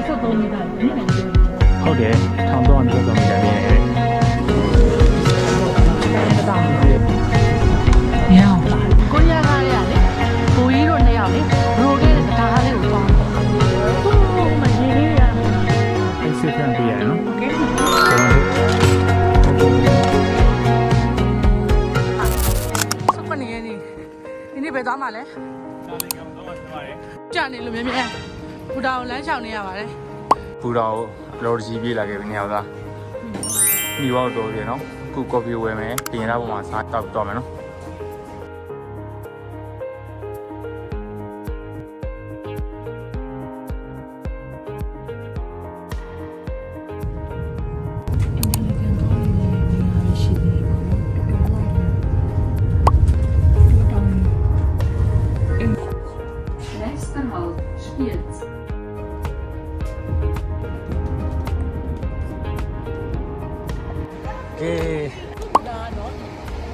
23မီတာမြင့်နေတယ် ဟုတ်တယ်1323မီတာမြင့်နေတယ် ။ရအောင်လား။ကိုရီးယားကားလေးကလေဘိုးကြီးတို့နှစ်ယောက်လေရိုခဲ့တဲ့ကားလေးကိုပေါင်းတယ်။သူ့မရေးလေးရ အိတ်စစ်ခံပြရတယ်နော် โอเค စုပနေရနေဒီနေ့ပဲသွားမှာလဲကြာနေလို့မြဲမြဲ ဘူတာကိုလမ်းချောင်နေရပါတယ်ပူတော်လော်ကြီးပြေးလာခဲ့ပြီနေရာသားမိဘတော်ပြီနော်ခုကော်ဖီဝယ်မယ်ပြင်ရပေါ်မှာစားတောက်တော့မယ်နော်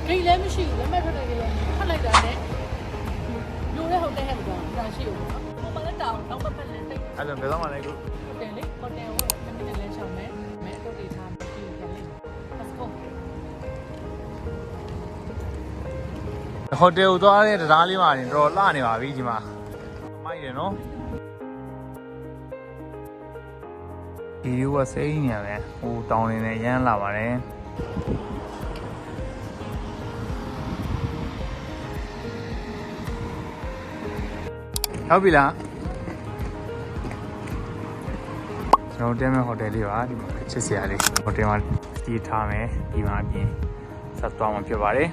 ဂိတ်လည်းမရှိဘူးလက်မဲ့ထွက်တယ်လည်းဖတ်လိုက်တာနဲ့လိုတဲ့ဟိုတယ်ဟဲ့ကွာဒါရှိဦးနော်ဟိုမှာလည်းတောင်းတော့ပတ်ပတ်လည်းတိတ်အဲ့ဒါဘယ်တော့မှလည်းခုဟိုတယ်လေဟိုတယ်ကိုနမင်းနဲ့လမ်းချောင်မယ်မဲအတော့တွေထားပြီးပြန်လိမ့် Let's go ဟိုတယ်ကိုသွားတဲ့တရားလေးမှာနေတော့လှနေပါပြီဒီမှာမိုက်တယ်နော်ဒီလိုကစိမ့်နေရပဲဟိုတောင်းနေနေရမ်းလာပါတယ် ဟုတ်ပြီလားကျွန်တော်တဲမဲ့ဟိုတယ်လေးပါဒီမှာချစ်စရာလေးဟိုတယ်မှာတီးထားမယ်ဒီမှာအပြင်ဆက်သွားမှာဖြစ်ပါတယ်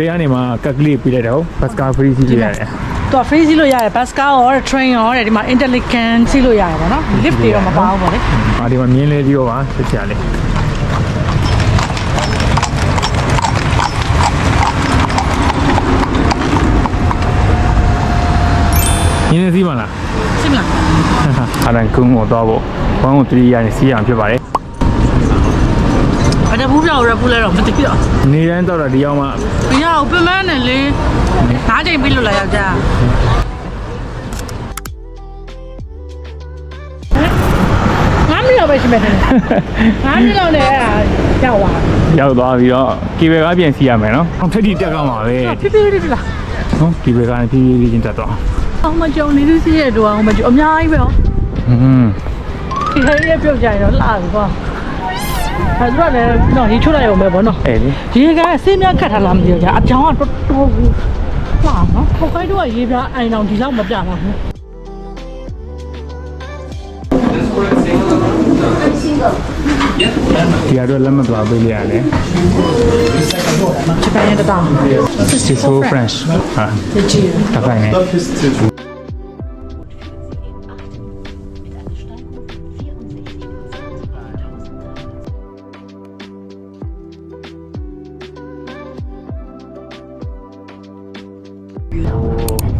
တရားနေမှာကက်ကလေးပြလိုက်တော့ဘတ်စကားဖရီးစီးလို့ရတယ်သူက free စီးလို့ရတယ် bus ကားရော train ရောတဲ့ဒီမှာ intelligent စီးလို့ရတယ်ပေါ့နော် lift တွေတော့မပါဘူးပေါ့လေ။အာဒီမှာမြင်းလေးကြီးရောပါဆက်ချာလေး။မြင်းလေးစီးပါလားစီးမလား။အားလုံးကုန်းကိုတော့ဖို့ဘုံကို3ရနေစီးရအောင်ဖြစ်ပါတယ်အဲ့ဒါဘူးပြော က်ရဘူးလဲတော့မသိတော့။နေတိုင်းတော့တော့ဒီရောက်မှမရဘူးပြမန်းနဲ့လေနားချိန်ပြီးလို့လာယောက်ျားငါမလို့ပဲရှိမယ်တဲ့ငါမလို့နဲ့အဲ့ဒါရောက်သွားရောက်သွားပြီးတော့ကီဘယ်ကပြန်စီးရမယ်နော်။ဖက်တီတက်ကောင်းပါပဲဖြည်းဖြည်းလေးလား။နော်ကီဘယ်ကနေဖြည်းဖြည်းလေးချင်းတက်သွားအောင်မကြုံနေသေးစီရဲ့တူအောင်မကြုံအများကြီးပဲဟော။ဟွန်းဒီခေတ်ရဲ့ပြုတ်ကြရင်တော့လှပြီကွာ အဲ့ဒါလည်းတော့ဒီချိုးလိုက်အောင်ပဲဗောနော်အဲ့လေရေကဆေးများခတ်ထားလားမသိဘူးကြာအကြောင်းကတော်တော်ဘူးလှနော်ခေါက်ခိုင်းတော့ရေပြားအိုင်အောင်ဒီလောက်မပြပါဘူး ဒီကတော့လက်မသွားပေးလိုက်ရတယ်ဂျပန်ရဲ့တတောင်64 French ဟာဒီချီတက်ခိုင်းနေ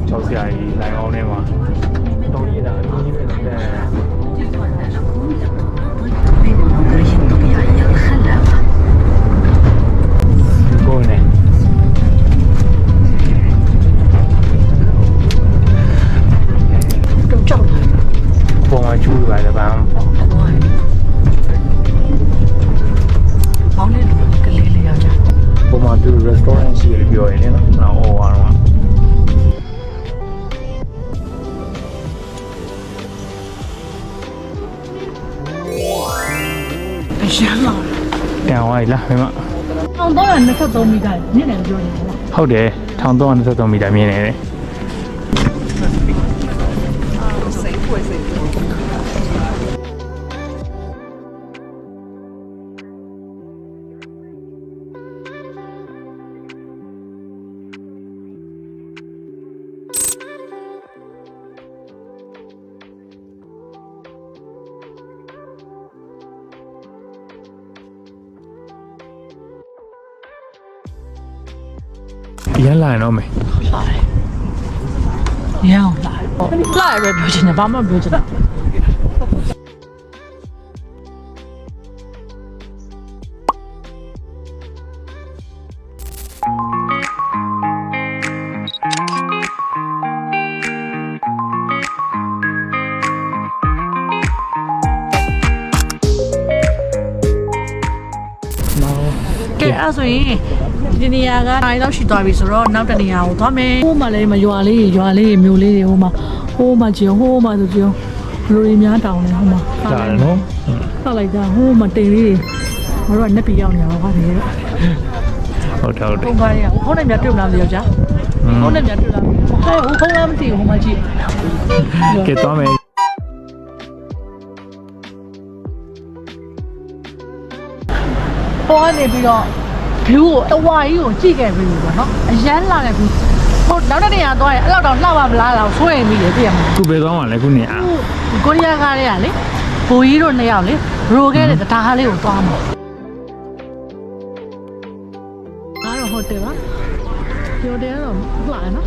ကျောက်ဆရာကြီးလိုင်အောင်ထဲမှာတောင်းရတာအကြီးပဲတဲ့ လားမမအောင်တော့23မီတာမြင့်တယ်ပြောနေတယ်ဟုတ်တယ်1323မီတာမြင်နေတယ် ဒီရန်လာရင်တော့မယ်လာတယ်ရအောင်လာလာရပဲပြောချင်တယ်ဘာမှပြောချင်တာကဲအဲ့ဆိုရင် ဒီနေရာကနိုင်တော့ရှိသွားပြီဆိုတော့နောက်တစ်နေရာကိုသွားမယ်ဟိုးမှလည်းမရွာလေးရွာလေးမျိုးလေးတွေဟိုမှာဟိုးမှကြည့်ဟိုးမှဆိုကြည့်လူတွေများတောင်းနေဟိုမှာဒါလည်းနော်ဆောက်လိုက်တာဟိုးမှတိမ်လေးတွေငါတို့ကနှစ်ပီရောက်နေတာပါခင်ဗျာဟုတ်တယ်ဟုတ်တယ်ပုံကားတွေကဖုန်းနဲ့များတွေ့မလားမသိဘူးကြာဖုန်းနဲ့များတွေ့လားဟဲ့ဟိုဖုန်းလားမသိဘူးဟိုမှာကြည့်ကဲသွားမယ်ပေါ်ကနေပြီးတော့ view ကိုအဝါကြီးကိုကြည့်ခဲ့ပြီပေါ့နော်အရန်လာတဲ့ view ဟိုနောက်တဲ့နေရာသွားရင်အဲ့လောက်တော့လှပမလားတော့စိုးရင်ပြီလေသိရမလားခုပဲသွားမှာလဲခုနေอ่ะကိုရီးယားကားတွေကလေဘိုးကြီးတို့နှစ်ယောက်လေရိုခဲ့တဲ့တရားလေးကိုသွားမှာအားတော့ဟိုတယ်ပါဟိုတယ်ကတော့လှရနော်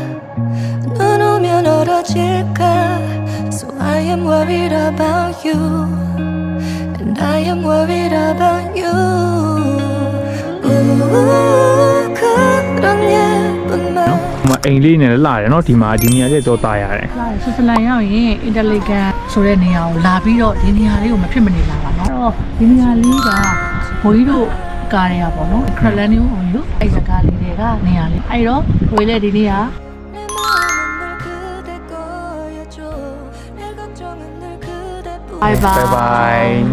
logical. So I am worried about you, and I am worried about you. Ooh, could on you, but my. ဟိုမှာအိမ်လေးနဲ့လာတယ်เนาะဒီမှာဒီနေရာကျတော့ตายရတယ်လာဆွစ်ဇာလန်ရောက်ရင်အင်တာလီကန်ဆိုတဲ့နေရာကိုလာပြီးတော့ဒီနေရာလေးကိုမဖြစ်မနေလာပါเนาะအဲ့တော့ဒီနေရာလေးကဘိုးကြီးတို့ကားတွေကပေါ့နော်ခရလန်မျိုးဟိုယူအဲ့စကားလေးတွေကနေရာလေးအဲ့တော့ဝေးလေဒီနေ့က 拜拜。